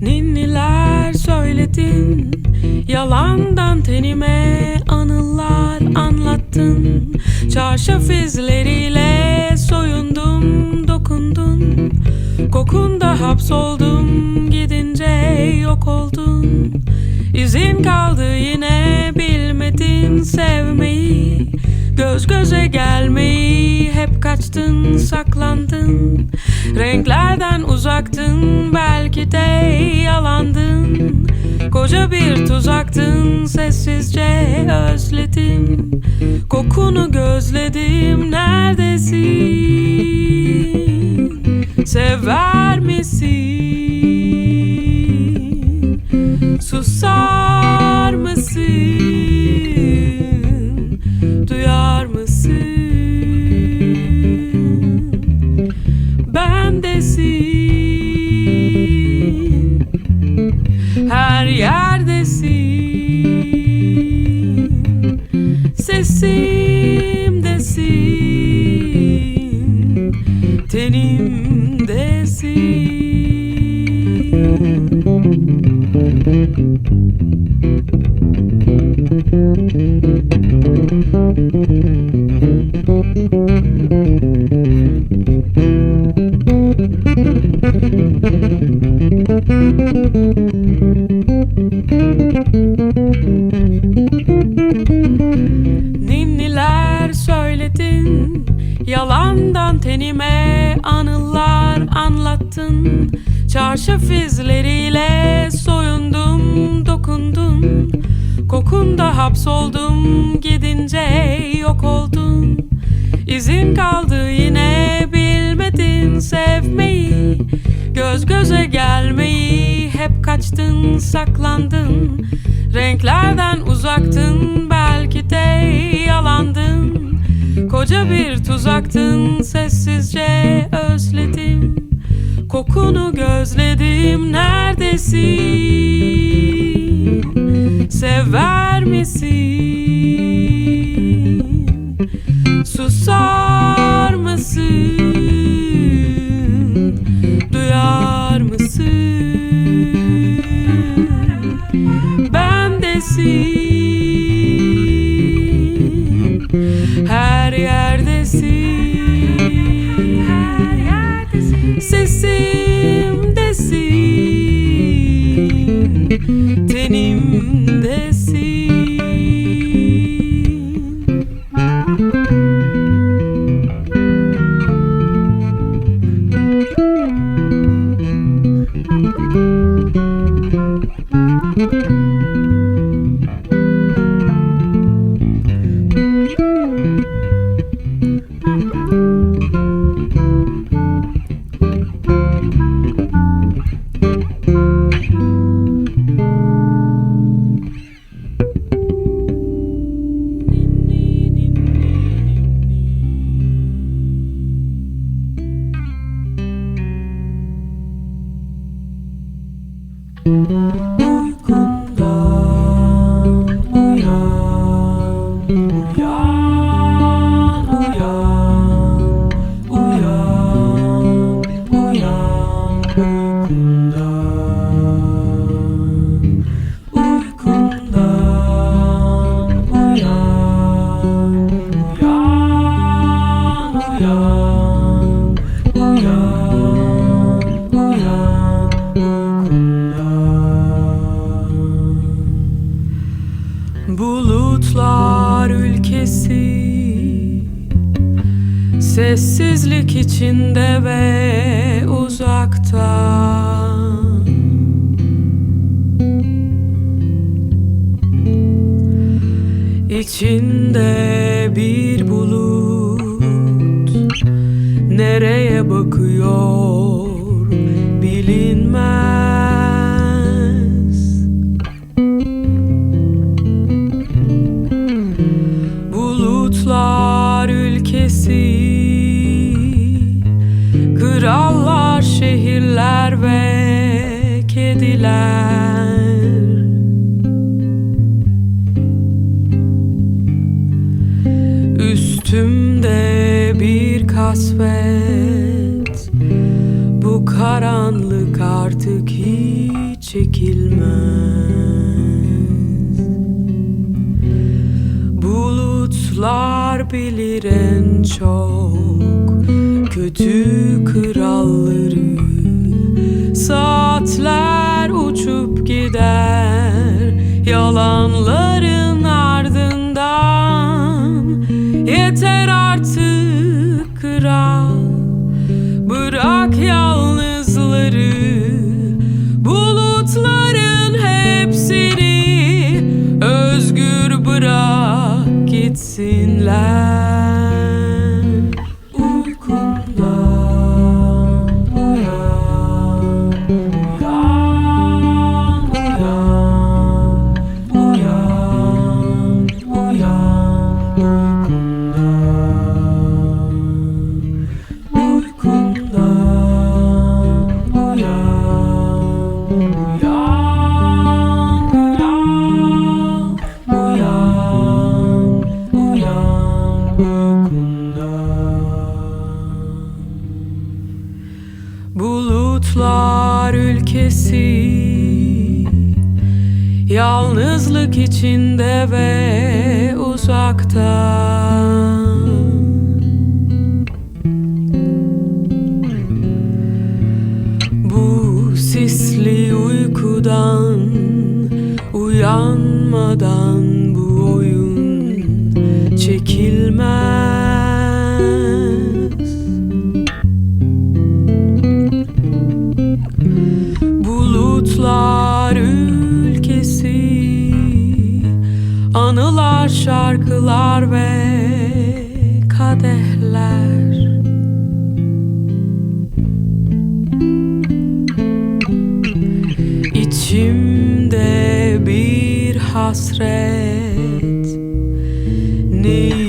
Ninniler söyledin Yalandan tenime anılar anlattın. Çarşaf izleriyle soyundum dokundun. Kokunda hapsoldum gidince yok oldun. İzin kaldı yine bilmedin sevmeyi. Göz göze gelmeyi hep kaçtın saklandın. Renklerden uzaktın belki de yalandın. Koca bir tuzaktın sessizce özledim Kokunu gözledim neredesin? Sever misin? Susar mısın Tenimdesin Ninniler anlattın Çarşaf izleriyle soyundum dokundun. Kokunda hapsoldum gidince yok oldun. İzin kaldı yine bilmedin sevmeyi. Göz göze gelmeyi hep kaçtın saklandın. Renklerden uzaktın belki de yalandın. Koca bir tuzaktın sessizce özledim Kokunu gözledim neredesin? Sever misin? Susar mısın? Duyar Sesimdesin Bulutlar ülkesi. Sessizlik içinde ve uzakta İçinde bir bulut Nereye bakıyor bilinmez Üstümde bir kasvet. Bu karanlık artık hiç çekilmez. Bulutlar bilir çok Kötü kralları. Saatler gider yalanların ardından. Yeter artık kral Bırak yalnızları Bulutların hepsini. Özgür bırak gitsinler Bulutlar ülkesi Yalnızlık içinde ve uzakta Bu sisli uykudan uyanmadan bu oyun çekilmez. Bulutlar ülkesi Anılar, şarkılar ve kadehler. İçimde bir hasret Neyi